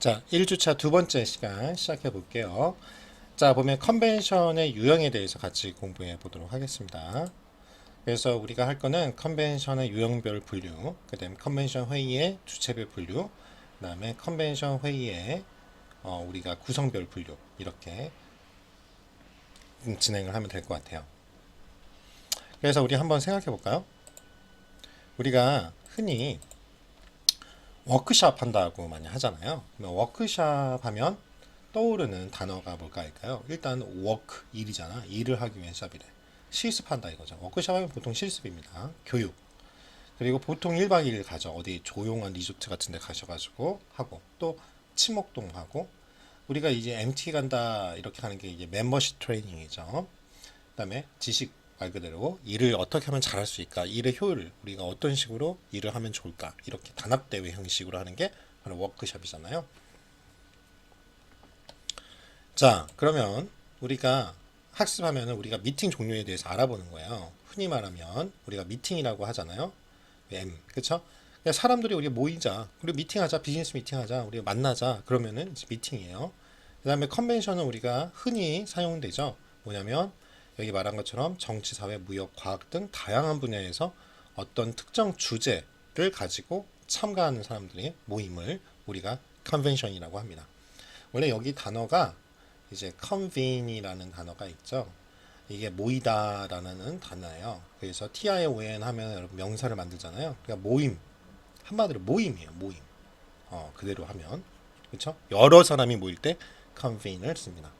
자, 1주차 두 번째 시간 시작해 볼게요. 자, 보면 컨벤션의 유형에 대해서 같이 공부해 보도록 하겠습니다. 그래서 우리가 할 거는 컨벤션의 유형별 분류, 그다음에 컨벤션 회의의 주체별 분류, 그다음에 컨벤션 회의의 어, 우리가 구성별 분류 이렇게 음, 진행을 하면 될 것 같아요. 그래서 우리 한번 생각해 볼까요? 우리가 흔히 워크샵 한다고 많이 하잖아요. 워크샵 하면 떠오르는 단어가 뭘까일까요? 일단 워크 일이잖아. 일을 하기 위한 샵이래. 실습한다 이거죠. 워크샵 하면 보통 실습입니다. 교육. 그리고 보통 1박 2일 가죠. 어디 조용한 리조트 같은 데 가셔가지고 하고 또 친목동 하고 우리가 이제 MT 간다 이렇게 하는 게 이제 멤버십 트레이닝이죠. 그다음에 지식 말 그대로 일을 어떻게 하면 잘할 수 있을까 일의 효율을 우리가 어떤 식으로 일을 하면 좋을까 이렇게 단합 대회 형식으로 하는 게 바로 워크숍이잖아요. 자 그러면 우리가 학습하면은 우리가 미팅 종류에 대해서 알아보는 거예요. 흔히 말하면 우리가 미팅이라고 하잖아요. M 그렇죠? 사람들이 우리 모이자 우리 미팅하자 비즈니스 미팅하자 우리 만나자 그러면은 미팅이에요. 그 다음에 컨벤션은 우리가 흔히 사용되죠. 뭐냐면 여기 말한 것처럼 정치, 사회, 무역, 과학 등 다양한 분야에서 어떤 특정 주제를 가지고 참가하는 사람들의 모임을 우리가 컨벤션이라고 합니다. 원래 여기 단어가 이제 convene이라는 단어가 있죠. 이게 모이다라는 단어예요. 그래서 TION 하면 여러분 명사를 만들잖아요. 그러니까 모임 한마디로 모임이에요. 모임. 어, 그대로 하면 그렇죠? 여러 사람이 모일 때 convene를 씁니다.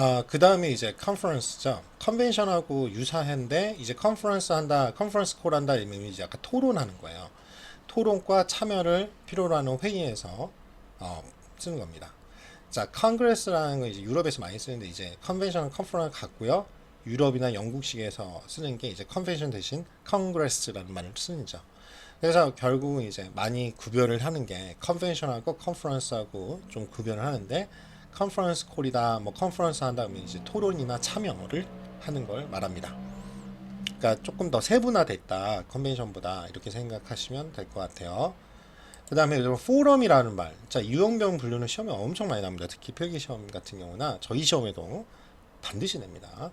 아, 그 다음에 이제 컨퍼런스죠. 컨벤션하고 유사한데 이제 컨퍼런스 한다, 컨퍼런스 콜 한다 이면 이제 약간 토론하는 거예요. 토론과 참여를 필요로 하는 회의에서 어, 쓰는 겁니다. 자, 컨그레스라는 건 이제 유럽에서 많이 쓰는데 이제 컨벤션은 컨퍼런스 같고요. 유럽이나 영국식에서 쓰는 게 이제 컨벤션 대신 컨그레스라는 말을 쓰는죠. 그래서 결국은 이제 많이 구별을 하는 게 컨벤션하고 컨퍼런스하고 좀 구별을 하는데 컨퍼런스 콜이다, 뭐 컨퍼런스 한다 면 이제 토론이나 참여를 하는 걸 말합니다. 그러니까 조금 더 세분화됐다 컨벤션보다 이렇게 생각하시면 될 것 같아요. 그 다음에 포럼이라는 말, 자 유형별 분류는 시험에 엄청 많이 나옵니다. 특히 필기 시험 같은 경우나 저희 시험에도 반드시 냅니다.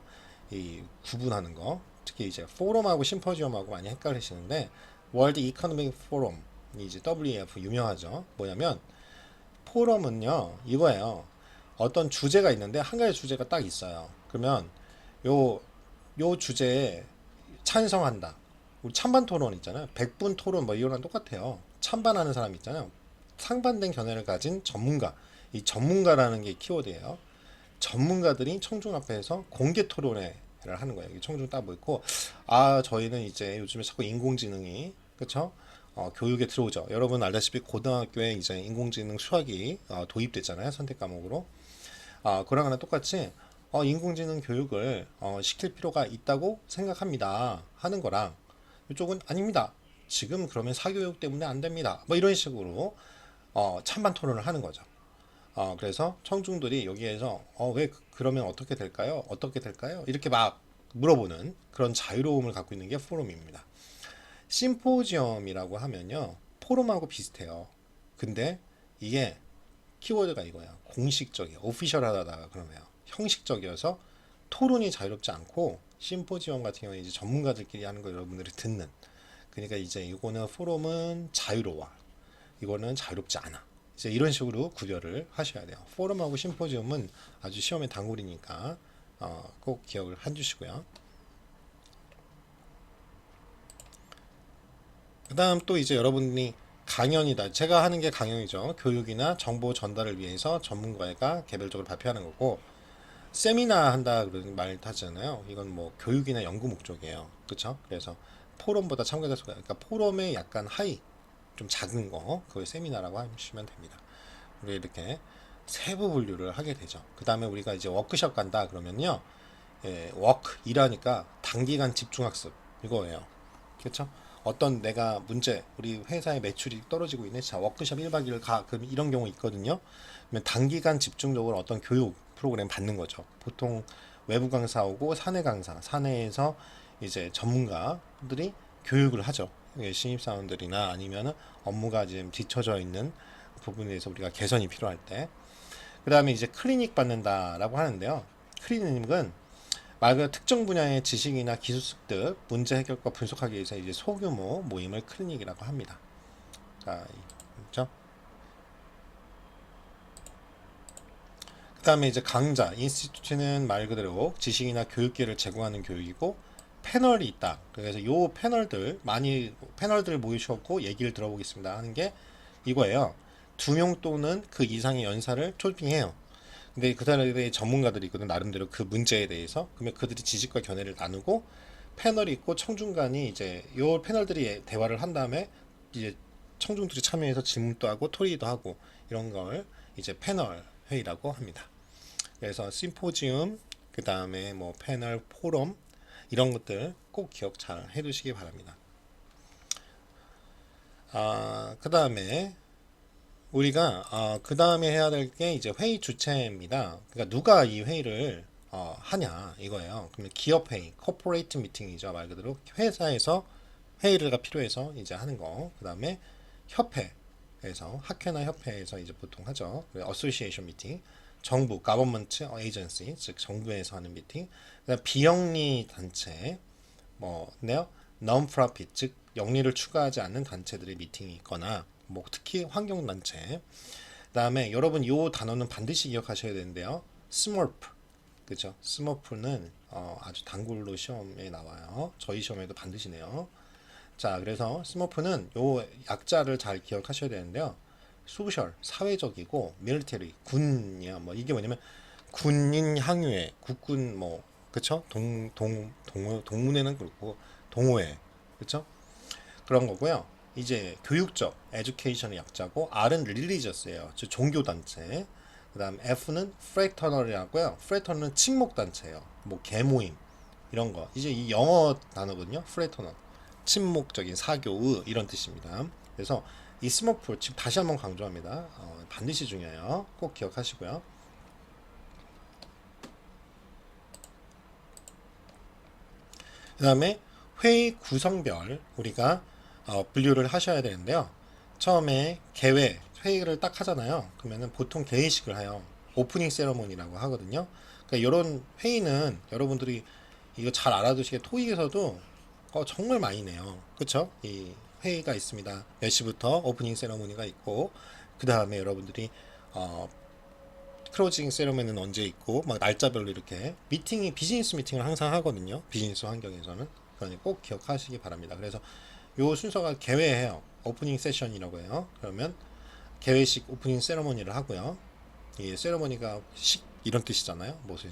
이 구분하는 거, 특히 이제 포럼하고 심포지엄하고 많이 헷갈리시는데 월드 이코노믹 포럼 이제 WEF 유명하죠. 뭐냐면 포럼은요 이거예요. 어떤 주제가 있는데 한 가지 주제가 딱 있어요. 그러면 요, 요 주제에 찬성한다. 우리 찬반 토론 있잖아요. 백분 토론 뭐 이거랑 똑같아요. 찬반하는 사람 있잖아요. 상반된 견해를 가진 전문가. 이 전문가라는 게 키워드예요. 전문가들이 청중 앞에서 공개 토론회를 하는 거예요. 청중 딱 모이고 아 저희는 이제 요즘에 자꾸 인공지능이 그렇죠? 어, 교육에 들어오죠. 여러분 알다시피 고등학교에 이제 인공지능 수학이 어, 도입됐잖아요. 선택 과목으로. 아, 그랑 하나 똑같이 어, 인공지능 교육을 어, 시킬 필요가 있다고 생각합니다. 하는 거랑 이쪽은 아닙니다. 지금 그러면 사교육 때문에 안 됩니다. 뭐 이런 식으로 어, 찬반 토론을 하는 거죠. 어, 그래서 청중들이 여기에서 어, 왜 그- 그러면 어떻게 될까요? 어떻게 될까요? 이렇게 막 물어보는 그런 자유로움을 갖고 있는 게 포럼입니다. 심포지엄이라고 하면요. 포럼하고 비슷해요. 근데 이게 키워드가 이거야. 공식적이야. 오피셜하다가 그러면 형식적이어서 토론이 자유롭지 않고 심포지엄 같은 경우에 이제 전문가들끼리 하는 거 여러분들이 듣는. 그러니까 이제 이거는 포럼은 자유로워. 이거는 자유롭지 않아. 이제 이런 식으로 구별을 하셔야 돼요. 포럼하고 심포지엄은 아주 시험의 단골이니까 어, 꼭 기억을 해주시고요. 그 다음 또 이제 여러분이 강연이다. 제가 하는 게 강연이죠. 교육이나 정보 전달을 위해서 전문가가 개별적으로 발표하는 거고 세미나 한다 그런 말 하잖아요. 이건 뭐 교육이나 연구 목적이에요. 그렇죠? 그래서 포럼보다 참가자 수가 그러니까 포럼의 약간 하이 좀 작은 거 그걸 세미나라고 하시면 됩니다. 우리 이렇게 세부 분류를 하게 되죠. 그 다음에 우리가 이제 워크숍 간다 그러면요, 예, 워크 일하니까 단기간 집중학습 이거예요. 그렇죠? 어떤 내가 문제 우리 회사의 매출이 떨어지고 있네. 자 워크숍 1박 2일 가. 그럼 이런 경우 있거든요. 그러면 단기간 집중적으로 어떤 교육 프로그램 받는 거죠. 보통 외부 강사 오고 사내 강사, 사내에서 이제 전문가들이 교육을 하죠. 이게 신입사원들이나 아니면은 업무가 지금 뒤처져 있는 부분에 대해서 우리가 개선이 필요할 때. 그 다음에 이제 클리닉 받는다라고 하는데요. 클리닉은 말 그대로 특정 분야의 지식이나 기술 습득, 문제 해결과 분석하기 위해서 이제 소규모 모임을 클리닉이라고 합니다. 자, 그렇죠? 그 다음에 이제 강좌, 인스티튜트는 말 그대로 지식이나 교육기를 제공하는 교육이고 패널이 있다. 그래서 요 패널들 많이 패널들 모이셨고 얘기를 들어보겠습니다 하는 게 이거예요. 두 명 또는 그 이상의 연사를 초빙해요. 근데 그들의 전문가들이 있거든 나름대로 그 문제에 대해서 그러면 그들이 지식과 견해를 나누고 패널이 있고 청중간이 이제 요 패널들이 대화를 한 다음에 이제 청중들이 참여해서 질문도 하고 토의도 하고 이런 걸 이제 패널 회의라고 합니다. 그래서 심포지움 그 다음에 뭐 패널 포럼 이런 것들 꼭 기억 잘 해두시기 바랍니다. 아, 그 다음에 우리가 어, 그 다음에 해야 될 게 이제 회의 주체입니다. 그러니까 누가 이 회의를 어, 하냐 이거예요. 그러면 기업 회의, 코퍼레이트 미팅이죠 말 그대로 회사에서 회의가 필요해서 이제 하는 거. 그 다음에 협회에서 학회나 협회에서 이제 보통 하죠. 어소시에이션 미팅. 정부, 가버먼트 에이전시, 즉 정부에서 하는 미팅. 그다음 비영리 단체, 뭐, 네요, non-profit, 즉 영리를 추구하지 않는 단체들의 미팅이 있거나, 뭐 특히 환경 단체. 그다음에 여러분 요 단어는 반드시 기억하셔야 되는데요. 스몰프, 그죠? 스몰프는 어, 아주 단골로 시험에 나와요. 저희 시험에도 반드시 내요. 자, 그래서 스머프는 요 약자를 잘 기억하셔야 되는데요. 소셜, 사회적이고 밀리터리, 군이야. 뭐 이게 뭐냐면 군인 향유회, 국군 뭐 그쵸? 동, 동, 동, 동문회는 그렇고 동호회, 그쵸? 그런 거고요. 이제 교육적, 에듀케이션의 약자고 R은 릴리저스예요. 즉 종교 단체. 그다음 F는 프레터널이라고요. 프레터널은 친목 단체예요. 뭐 개모임 이런 거. 이제 이 영어 단어거든요. 프레터널. 친목적인 사교의 이런 뜻입니다. 그래서 이 스모프 지금 다시 한번 강조합니다. 어, 반드시 중요해요. 꼭 기억하시고요. 그 다음에 회의 구성별 우리가 어, 분류를 하셔야 되는데요. 처음에 개회 회의를 딱 하잖아요. 그러면은 보통 개회식을 해요. 오프닝 세러머니라고 하거든요. 그러니까 이런 회의는 여러분들이 이거 잘 알아두시게 토익에서도 어, 정말 많이 내요. 그쵸? 이 회의가 있습니다. 몇 시부터 오프닝 세러머니가 있고, 그 다음에 여러분들이, 어, 클로징 세러머니는 언제 있고, 막 날짜별로 이렇게 미팅이, 비즈니스 미팅을 항상 하거든요. 비즈니스 환경에서는. 그러니 꼭 기억하시기 바랍니다. 그래서 요 순서가 개회해요. 오프닝 세션이라고 해요. 그러면 개회식 오프닝 세러머니를 하고요. 이 세러머니가 식, 이런 뜻이잖아요. 무슨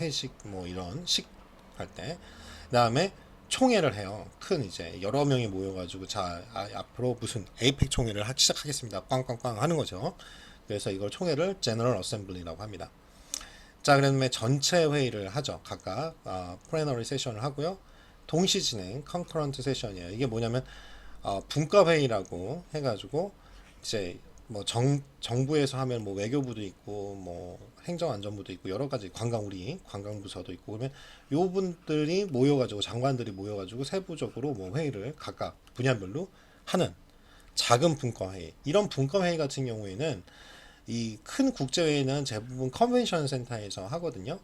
회식, 뭐 이런 식 할 때. 그 다음에 총회를 해요. 큰 이제 여러 명이 모여가지고 자 아, 앞으로 무슨 에이펙 총회를 하, 시작하겠습니다. 꽝꽝꽝 하는 거죠. 그래서 이걸 총회를 제너럴 어셈블리라고 합니다. 자 그다음에 전체 회의를 하죠. 각각 어, 프레너리 세션을 하고요. 동시 진행 컨커런트 세션이에요. 이게 뭐냐면 어, 분과 회의라고 해가지고 이제 뭐 정, 정부에서 하면 뭐 외교부도 있고 뭐 행정안전부도 있고 여러 가지 관광 우리 관광부서도 있고 그러면 요 분들이 모여가지고 장관들이 모여가지고 세부적으로 뭐 회의를 각각 분야별로 하는 작은 분과 회의 이런 분과 회의 같은 경우에는 이 큰 국제 회의는 대부분 컨벤션 센터에서 하거든요.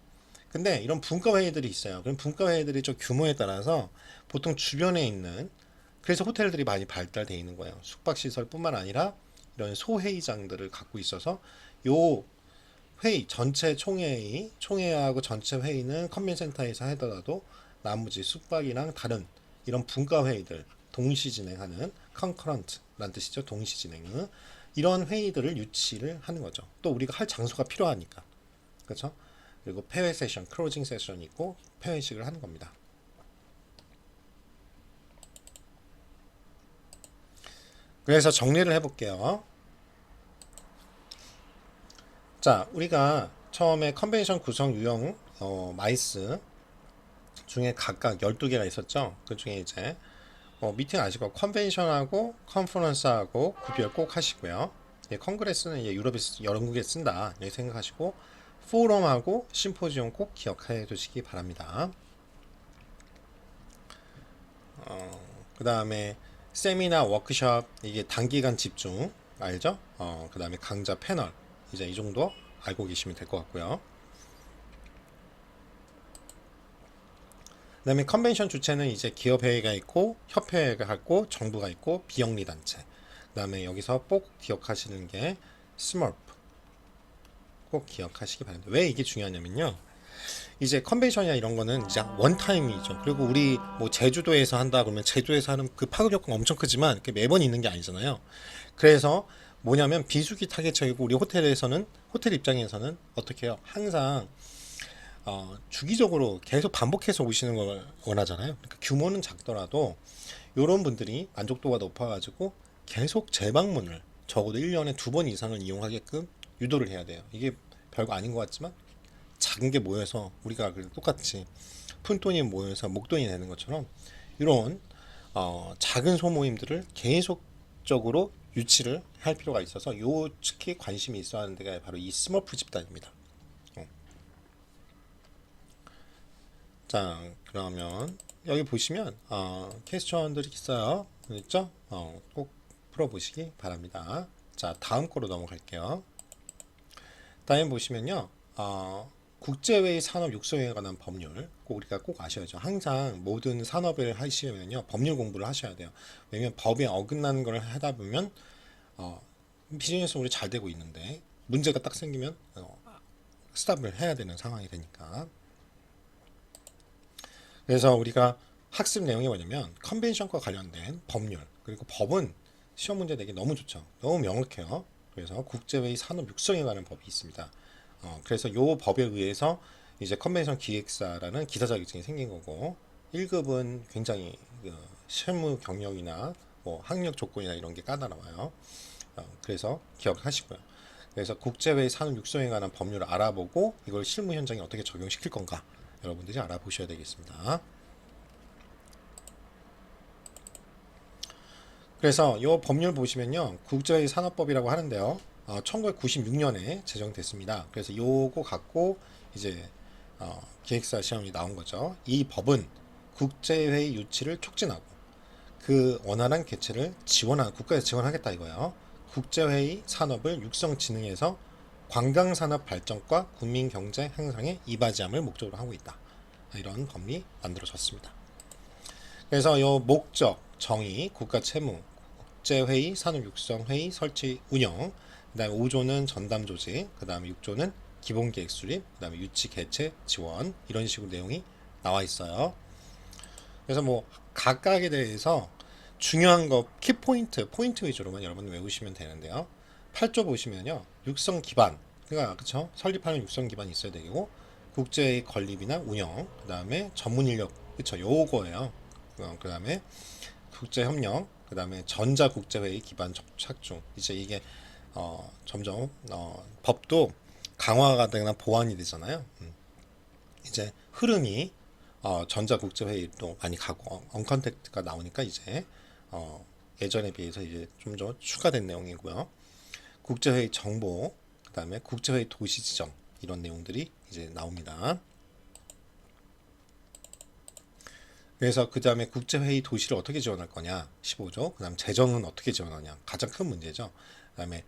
근데 이런 분과 회의들이 있어요. 그럼 분과 회의들이 좀 규모에 따라서 보통 주변에 있는 그래서 호텔들이 많이 발달되어 있는 거예요. 숙박 시설뿐만 아니라 이런 소회의장들을 갖고 있어서 요 회의 전체 총회의 총회하고 전체 회의는 컨벤센터에서 하더라도 나머지 숙박이랑 다른 이런 분과 회의들 동시 진행하는 컨커런트란 뜻이죠. 동시 진행은 이런 회의들을 유치를 하는 거죠. 또 우리가 할 장소가 필요하니까 그렇죠. 그리고 폐회 세션, 클로징 세션이 있고 폐회식을 하는 겁니다. 그래서 정리를 해볼게요. 자, 우리가 처음에 컨벤션 구성 유형 어, 마이스 중에 각각 12개가 있었죠. 그 중에 이제 어, 미팅 아시고 컨벤션하고 컨퍼런스하고 구별 꼭 하시고요. 예, 컨그레스는 예, 유럽에 영국에 쓴다 이렇게 생각하시고 포럼하고 심포지엄 꼭 기억해 두시기 바랍니다. 어, 그 다음에 세미나 워크숍 이게 단기간 집중 알죠? 어, 그 다음에 강좌 패널 이제 이 정도 알고 계시면 될 것 같고요. 그 다음에 컨벤션 주체는 이제 기업회의가 있고 협회가 있고 정부가 있고 비영리 단체 그 다음에 여기서 꼭 기억하시는 게 스머프 꼭 기억하시기 바랍니다. 왜 이게 중요하냐면요. 이제 컨벤션이나 이런 거는 이제 원타임이죠. 그리고 우리 뭐 제주도에서 한다 그러면 제주도에서 하는 그 파급 효과가 엄청 크지만 매번 있는 게 아니잖아요. 그래서 뭐냐면 비수기 타겟적이고 우리 호텔에서는 호텔 입장에서는 어떻게 해요? 항상 어, 주기적으로 계속 반복해서 오시는 걸 원하잖아요. 그러니까 규모는 작더라도 이런 분들이 만족도가 높아가지고 계속 재방문을 적어도 1년에 두 번 이상을 이용하게끔 유도를 해야 돼요. 이게 별거 아닌 것 같지만 작은 게 모여서 우리가 그 똑같이 푼돈이 모여서 목돈이 되는 것처럼 이런 어, 작은 소모임들을 계속적으로 유치를 할 필요가 있어서 요 특히 관심이 있어야 하는 데가 바로 이 스머프 집단입니다. 어. 자 그러면 여기 보시면 어, 퀘스천들이 있어요. 있죠? 어, 꼭 풀어보시기 바랍니다. 자 다음 거로 넘어갈게요. 다음 보시면요. 어, 국제회의 산업 육성에 관한 법률 꼭 우리가 꼭 아셔야죠. 항상 모든 산업을 하시면요 법률 공부를 하셔야 돼요. 왜냐면 법에 어긋나는 걸 하다 보면 어, 비즈니스 우리 잘 되고 있는데 문제가 딱 생기면 어, 스탑을 해야 되는 상황이 되니까. 그래서 우리가 학습 내용이 뭐냐면 컨벤션과 관련된 법률 그리고 법은 시험 문제 내기 너무 좋죠. 너무 명확해요. 그래서 국제회의 산업 육성에 관한 법이 있습니다. 어, 그래서 요 법에 의해서 이제 컨벤션 기획사라는 기사 자격증이 생긴 거고 1급은 굉장히 그 실무 경력이나 뭐 학력 조건이나 이런 게 까다로워요. 어, 그래서 기억하시고요. 그래서 국제회의 산업 육성에 관한 법률을 알아보고 이걸 실무 현장에 어떻게 적용시킬 건가 여러분들이 알아보셔야 되겠습니다. 그래서 이 법률 보시면요 국제회의 산업법이라고 하는데요. 어, 1996년에 제정됐습니다. 그래서 요거 갖고 이제 어, 기획사 시험이 나온 거죠. 이 법은 국제회의 유치를 촉진하고 그 원활한 개최를 지원한 국가에서 지원하겠다 이거예요. 국제회의 산업을 육성 진흥해서 관광산업 발전과 국민 경제 향상에 이바지함을 목적으로 하고 있다. 이런 법이 만들어졌습니다. 그래서 요 목적 정의, 국가 채무, 국제회의, 산업육성회의 설치 운영, 그 다음에 5조는 전담 조직, 그 다음에 6조는 기본계획 수립, 그 다음에 유치 개최 지원 이런 식으로 내용이 나와 있어요. 그래서 뭐 각각에 대해서 중요한 거 키포인트, 포인트 위주로만 여러분 외우시면 되는데요. 8조 보시면요. 육성 기반, 그러니까 그쵸? 설립하는 육성 기반이 있어야 되고 국제의 건립이나 운영, 그 다음에 전문 인력, 그쵸? 요거예요. 어, 그 다음에 국제 협력, 그 다음에 전자국제회의 기반 착중. 이제 이게 어, 점점 어, 법도 강화가 되거나 보완이 되잖아요. 음. 이제 흐름이 어, 전자국제회의도 많이 가고 어, 언컨택트가 나오니까 이제 어, 예전에 비해서 이제 좀 더 추가된 내용이고요. 국제회의 정보, 그 다음에 국제회의 도시 지정 이런 내용들이 이제 나옵니다. 그래서 그 다음에 국제회의 도시를 어떻게 지원할 거냐 15조. 그 다음 재정은 어떻게 지원하냐 가장 큰 문제죠. 그 다음에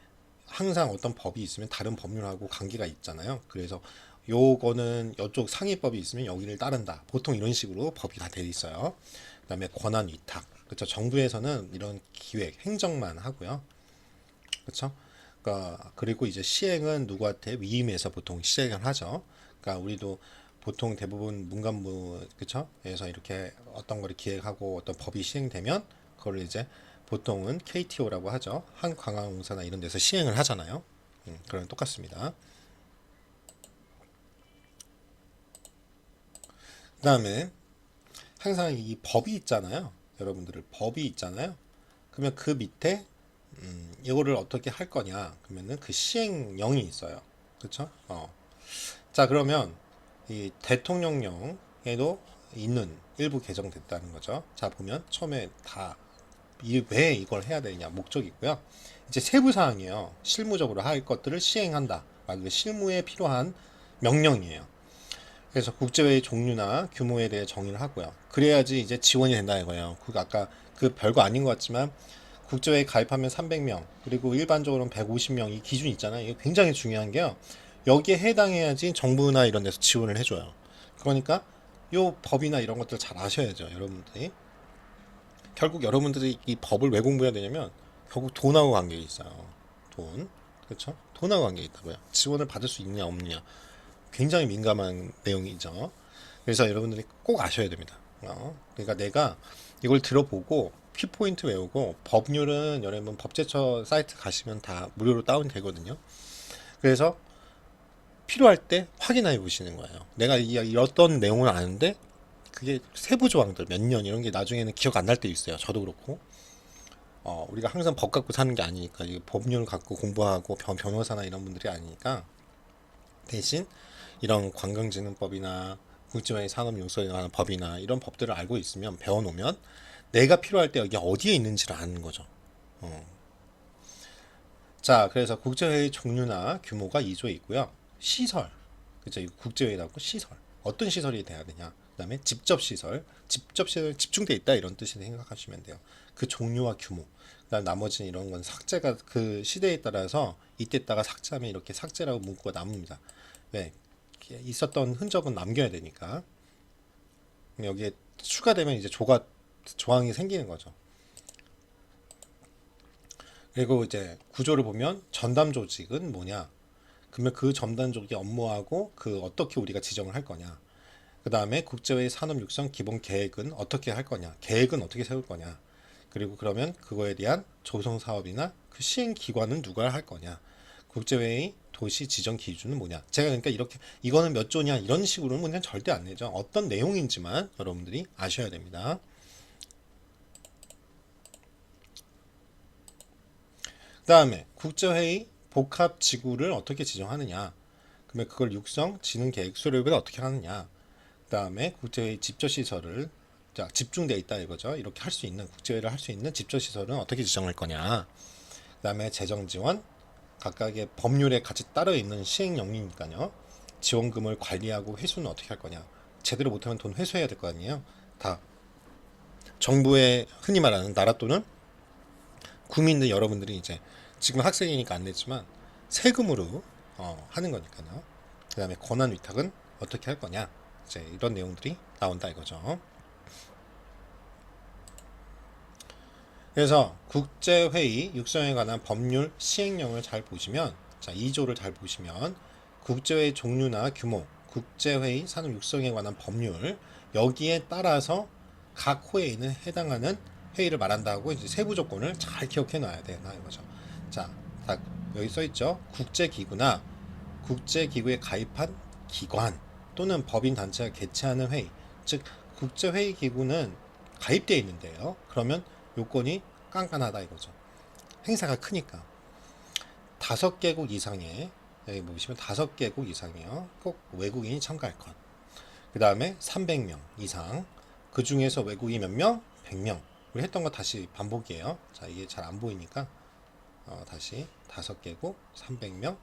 항상 어떤 법이 있으면 다른 법률하고 관계가 있잖아요. 그래서 요거는 이쪽 상위법이 있으면 여기를 따른다. 보통 이런 식으로 법이 다 되어 있어요. 그 다음에 권한 위탁. 그렇죠 정부에서는 이런 기획 행정만 하고요. 그렇죠 그러니까 그리고 이제 시행은 누구한테? 위임해서 보통 시행을 하죠. 그러니까 우리도 보통 대부분 문관부 그쵸?에서 이렇게 어떤 거를 기획하고 어떤 법이 시행되면 그걸 이제 보통은 KTO라고 하죠. 한관광공사나 이런 데서 시행을 하잖아요. 음, 그런 똑같습니다. 그 다음에 항상 이 법이 있잖아요. 여러분들 법이 있잖아요. 그러면 그 밑에 음, 이거를 어떻게 할 거냐? 그러면은 그 시행령이 있어요. 그렇죠? 어. 자 그러면 이 대통령령에도 있는 일부 개정됐다는 거죠. 자 보면 처음에 다 왜 이걸 해야 되냐 목적이 있고요. 이제 세부 사항이에요. 실무적으로 할 것들을 시행한다. 말 실무에 필요한 명령이에요. 그래서 국제회의 종류나 규모에 대해 정의를 하고요. 그래야지 이제 지원이 된다 이거예요. 그 아까 그 별거 아닌 것 같지만 국제회의 가입하면 300명 그리고 일반적으로는 150명 이 기준 있잖아요. 이게 굉장히 중요한 게요. 여기에 해당해야지 정부나 이런 데서 지원을 해줘요. 그러니까 요 법이나 이런 것들 잘 아셔야죠, 여러분들이. 결국 여러분들이 이 법을 왜 공부해야 되냐면 결국 돈하고 관계 있어요. 돈, 그렇죠? 돈하고 관계 있다고요. 지원을 받을 수 있냐 없느냐 굉장히 민감한 내용이죠. 그래서 여러분들이 꼭 아셔야 됩니다. 어? 그러니까 내가 이걸 들어보고 키포인트 외우고 법률은 여러분 법제처 사이트 가시면 다 무료로 다운 되거든요. 그래서 필요할 때 확인해 보시는 거예요. 내가 이, 이 어떤 내용을 아는데 그게 세부 조항들 몇 년 이런 게 나중에는 기억 안 날 때 있어요. 저도 그렇고. 어, 우리가 항상 법 갖고 사는 게 아니니까 이 법률 갖고 공부하고 변, 변호사나 이런 분들이 아니니까 대신 이런 관광진흥법이나 국제화의 산업 용서에 관한 법이나 이런 법들을 알고 있으면 배워놓으면 내가 필요할 때 여기 어디에 있는지를 아는 거죠. 어. 자, 그래서 국제회의 종류나 규모가 2조에 있고요. 시설, 그죠? 이 국제회의라고 시설. 어떤 시설이 돼야 되냐? 그다음에 집접 시설, 집접 시설 집중돼 있다 이런 뜻이 생각하시면 돼요. 그 종류와 규모. 그다음 나머지는 이런 건 삭제가 그 시대에 따라서 이때다가 삭제하면 이렇게 삭제라고 문구가 남습니다. 왜? 이렇게 있었던 흔적은 남겨야 되니까. 여기에 추가되면 이제 조가 조항이 생기는 거죠. 그리고 이제 구조를 보면 전담 조직은 뭐냐? 그러면 그 조직의 업무하고 그 어떻게 우리가 지정을 할 거냐? 그 다음에 국제회의 산업 육성 기본 계획은 어떻게 할 거냐? 계획은 어떻게 세울 거냐? 그리고 그러면 그거에 대한 조성 사업이나 그 시행 기관은 누가 할 거냐? 국제회의 도시 지정 기준은 뭐냐? 제가 그러니까 이렇게 이거는 몇 조냐 이런 식으로는 그냥 절대 안 내죠. 어떤 내용인지만 여러분들이 아셔야 됩니다. 그 다음에 국제회의 복합 지구를 어떻게 지정하느냐? 그러면 그걸 육성, 진흥 계획 수립을 어떻게 하느냐? 그다음에 국제회의 집저 시설을 자, 집중돼 있다 이거죠. 이렇게 할 수 있는 국제회의를 할 수 있는 집저 시설은 어떻게 지정할 거냐? 그다음에 재정 지원 각각의 법률에 같이 따로 있는 시행 영리니까요. 지원금을 관리하고 회수는 어떻게 할 거냐? 제대로 못하면 돈 회수해야 될 거 아니에요. 다 정부의 흔히 말하는 나라 또는 국민들 여러분들이 이제 지금 학생이니까 안 냈지만 세금으로 어, 하는 거니까요. 그 다음에 권한 위탁은 어떻게 할 거냐? 이제 이런 내용들이 나온다 이거죠. 그래서 국제회의 육성에 관한 법률 시행령을 잘 보시면 자 2조를 잘 보시면 국제회의 종류나 규모, 국제회의 산업 육성에 관한 법률 여기에 따라서 각 호에는 해당하는 회의를 말한다고 이제 세부 조건을 잘 기억해 놔야 되나 이거죠. 자, 다 여기 써 있죠. 국제기구나 국제기구에 가입한 기관 또는 법인 단체가 개최하는 회의, 즉 국제회의 기구는 가입되어 있는데요. 그러면 요건이 깐깐하다 이거죠. 행사가 크니까 다섯 개국 이상의 여기 보시면 다섯 개국 이상이요. 꼭 외국인이 참가할 것. 그 다음에 300명 이상. 그 중에서 외국인 몇 명? 100명. 우리 했던 거 다시 반복이에요. 자, 이게 잘 안 보이니까 어, 다시 다섯 개국 300명,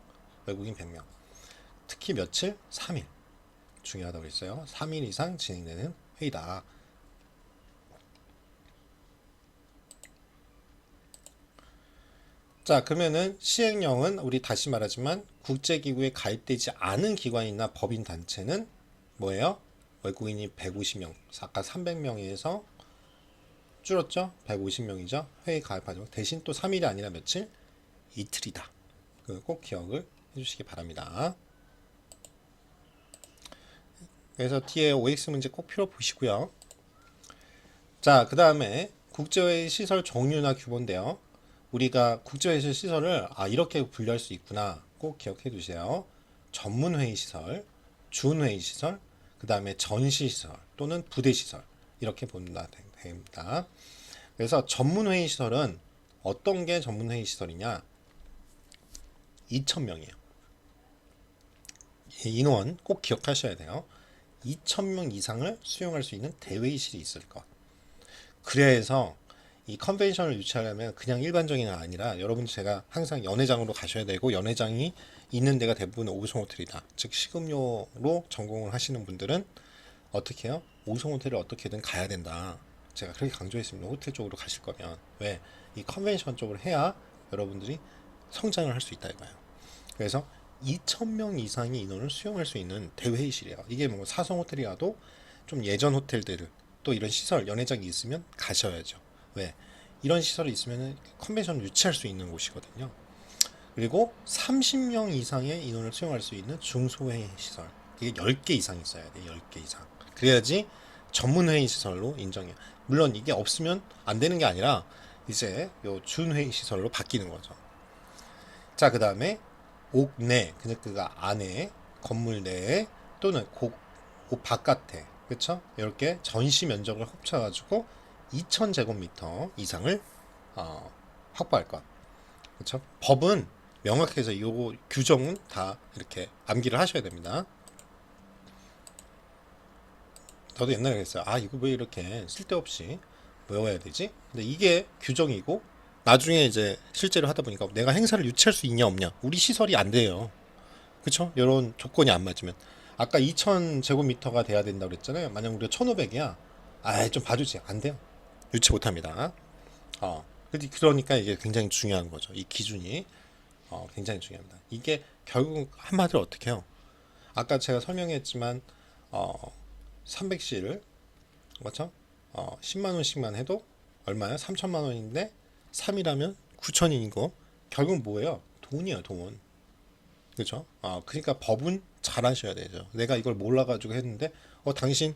외국인 100명. 특히 며칠? 3일. 중요하다고 했어요. 3일 이상 진행되는 회의다. 자, 그러면은 시행령은 우리 다시 말하지만 국제기구에 가입되지 않은 기관이나 법인 단체는 뭐예요? 외국인이 150명, 아까 300명에서 줄었죠? 150명이죠? 회의 가입하죠. 대신 또 3일이 아니라 며칠? 이틀이다. 그꼭 기억을 해주시기 바랍니다. 그래서 뒤에 OX 문제 꼭 필요 보시고요. 자, 그 다음에 국제회의 시설 종류나 규모인데요. 우리가 국제회의 시설을 아 이렇게 분류할 수 있구나 꼭 기억해 두세요. 전문회의 시설, 준회의 시설, 그 다음에 전시 시설 또는 부대 시설 이렇게 본다 됩니다. 그래서 전문회의 시설은 어떤 게 전문회의 시설이냐? 2,000명이에요. 인원 꼭 기억하셔야 돼요. 2,000명 이상을 수용할 수 있는 대회의실이 있을 것. 그래서 이 컨벤션을 유치하려면 그냥 일반적인 아니라 여러분 제가 항상 연회장으로 가셔야 되고 연회장이 있는 데가 대부분 5성 호텔이다. 즉 식음료로 전공을 하시는 분들은 어떻게 해요? 5성 호텔을 어떻게든 가야 된다. 제가 그렇게 강조했습니다. 호텔 쪽으로 가실 거면 왜? 이 컨벤션 쪽으로 해야 여러분들이 성장을 할 수 있다 이거예요. 그래서 2,000명 이상의 인원을 수용할 수 있는 대회의실이에요. 이게 뭐 사성 호텔이라도 좀 예전 호텔들을 또 이런 시설 연회장이 있으면 가셔야죠. 왜? 이런 시설이 있으면 컨벤션을 유치할 수 있는 곳이거든요. 그리고 30명 이상의 인원을 수용할 수 있는 중소회의 시설. 이게 10개 이상 있어야 돼. 10개 이상. 그래야지 전문회의 시설로 인정해요. 물론 이게 없으면 안 되는 게 아니라 이제 요 준회의 시설로 바뀌는 거죠. 자, 그 다음에 옥내, 그가 안에, 건물 내에 또는 곡, 그 바깥에, 그쵸? 이렇게 전시 면적을 합쳐가지고 2,000제곱미터 이상을 어, 확보할 것. 그쵸? 법은 명확해서 요 규정은 다 이렇게 암기를 하셔야 됩니다. 저도 옛날에 그랬어요. 아, 이거 왜 이렇게 쓸데없이 외워야 되지? 근데 이게 규정이고 나중에 이제 실제로 하다 보니까 내가 행사를 유치할 수 있냐 없냐. 우리 시설이 안 돼요. 그쵸? 이런 조건이 안 맞으면. 아까 2000제곱미터가 돼야 된다고 그랬잖아요. 만약 우리가 1500이야. 아좀 봐주지. 안 돼요. 유치 못합니다. 어. 그러니까 이게 굉장히 중요한 거죠. 이 기준이. 어 굉장히 중요합니다. 이게 결국 한마디로 어떻게 해요? 아까 제가 설명했지만 어 300C를 그렇죠 어 10만 원씩만 해도 얼마야 3천만 원인데 3이라면 9천인이고 결국 뭐예요? 돈이에요, 돈. 그렇죠? 아, 그러니까 법은 잘 하셔야 되죠. 내가 이걸 몰라 가지고 했는데 어 당신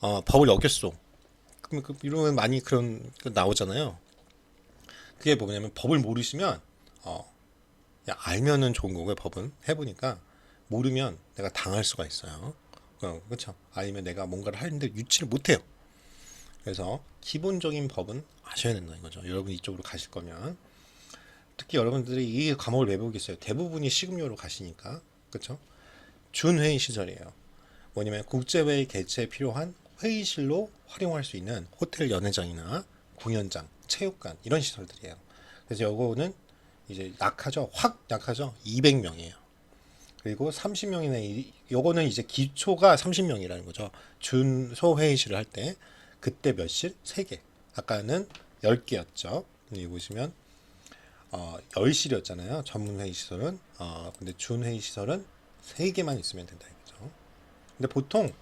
어 법을 어겼어. 그러면 그 이러면 많이 그런 거 나오잖아요. 그게 뭐냐면 법을 모르시면 어 야, 알면은 좋은 거고요, 법은. 해 보니까 모르면 내가 당할 수가 있어요. 어, 그렇죠? 아니면 내가 뭔가를 하는데 유치를 못 해요. 그래서 기본적인 법은 아셔야 된다 이거죠. 여러분 이쪽으로 가실 거면 특히 여러분들이 이 과목을 왜 보겠어요? 대부분이 식음료로 가시니까 그렇죠? 준회의 시설이에요. 뭐냐면 국제회의 개최에 필요한 회의실로 활용할 수 있는 호텔 연회장이나 공연장, 체육관 이런 시설들이에요. 그래서 요거는 이제 약하죠. 확 약하죠. 200명이에요. 그리고 30명 이내 요거는 이제 기초가 30명이라는 거죠. 준소 회의실을 할 때 그때 몇 실? 3개. 아까는 10개였죠. 여기 보시면 어, 10실이었잖아요. 전문 회의 시설은. 어, 근데 준 회의 시설은 3개만 있으면 된다 이거죠. 근데 보통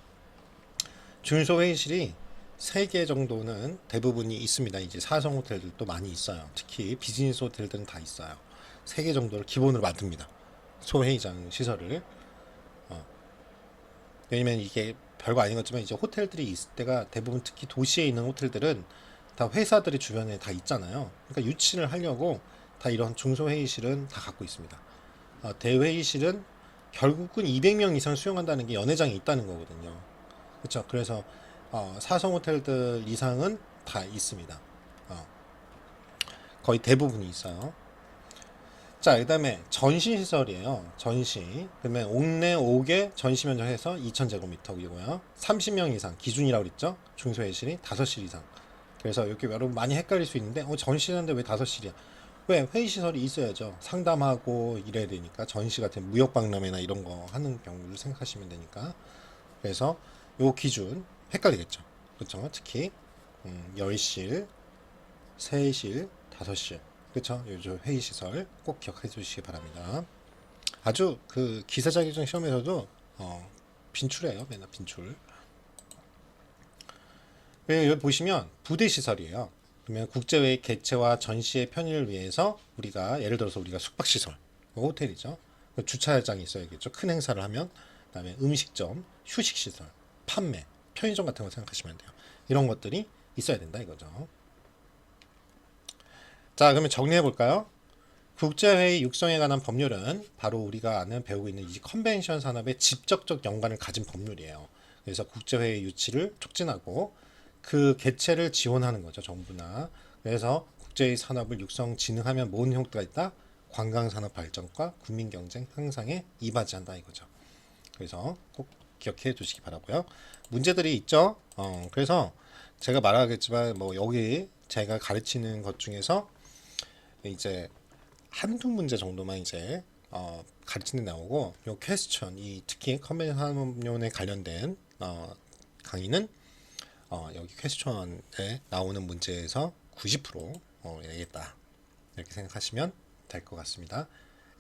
준소 회의실이 3개 정도는 대부분이 있습니다. 이제 사성 호텔들도 많이 있어요. 특히 비즈니스 호텔들은 다 있어요. 3개 정도를 기본으로 만듭니다. 소회의장 시설을. 어. 왜냐면 이게 별거 아닌 것지만 이제 호텔들이 있을 때가 대부분 특히 도시에 있는 호텔들은 다 회사들이 주변에 다 있잖아요. 그러니까 유치를 하려고 다 이런 중소회의실은 다 갖고 있습니다. 어, 대회의실은 결국은 200명 이상 수용한다는 게 연회장이 있다는 거거든요. 그렇죠. 그래서 어, 사성 호텔들 이상은 다 있습니다. 어, 거의 대부분이 있어요. 자, 그 다음에 전시 시설이에요. 전시. 그러면 옥내 5개 전시 면적해서 2,000제곱미터이고요. 30명 이상 기준이라고 그랬죠? 중소회실이 5실 이상. 그래서 이렇게 여러분 많이 헷갈릴 수 있는데, 어, 전시하는데 왜 5실이야? 왜? 회의시설이 있어야죠. 상담하고 이래야 되니까. 전시 같은 무역박람회나 이런 거 하는 경우를 생각하시면 되니까. 그래서 요 기준 헷갈리겠죠. 그렇죠? 특히, 음, 10실, 3실, 5실. 그렇죠? 요즘 회의 시설 꼭 기억해 주시기 바랍니다. 아주 그 기사 자격증 시험에서도 어, 빈출해요. 맨날 빈출. 예, 여기 보시면 부대 시설이에요. 그러면 국제회의 개최와 전시의 편의를 위해서 우리가 예를 들어서 우리가 숙박 시설, 호텔이죠. 그 주차장이 있어야겠죠. 큰 행사를 하면 그다음에 음식점, 휴식 시설, 판매, 편의점 같은 거 생각하시면 돼요. 이런 것들이 있어야 된다 이거죠. 자, 그러면 정리해 볼까요? 국제회의 육성에 관한 법률은 바로 우리가 아는 배우고 있는 이 컨벤션 산업에 직접적 연관을 가진 법률이에요. 그래서 국제회의 유치를 촉진하고 그 개최를 지원하는 거죠, 정부나. 그래서 국제회의 산업을 육성 진흥하면 뭔 효과가 있다? 관광 산업 발전과 국민 경쟁 향상에 이바지한다 이거죠. 그래서 꼭 기억해 두시기 바라고요. 문제들이 있죠. 어, 그래서 제가 말하겠지만 뭐 여기 제가 가르치는 것 중에서 이제 한두 문제 정도만 이제 어, 가르치는 데 나오고 요 퀘스천 이 특히 컨벤션 한문에 관련된 어, 강의는 어, 여기 퀘스천에 나오는 문제에서 90% 어, 내겠다 이렇게 생각하시면 될 것 같습니다.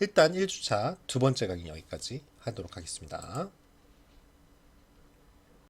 일단 1주차 두 번째 강의 여기까지 하도록 하겠습니다.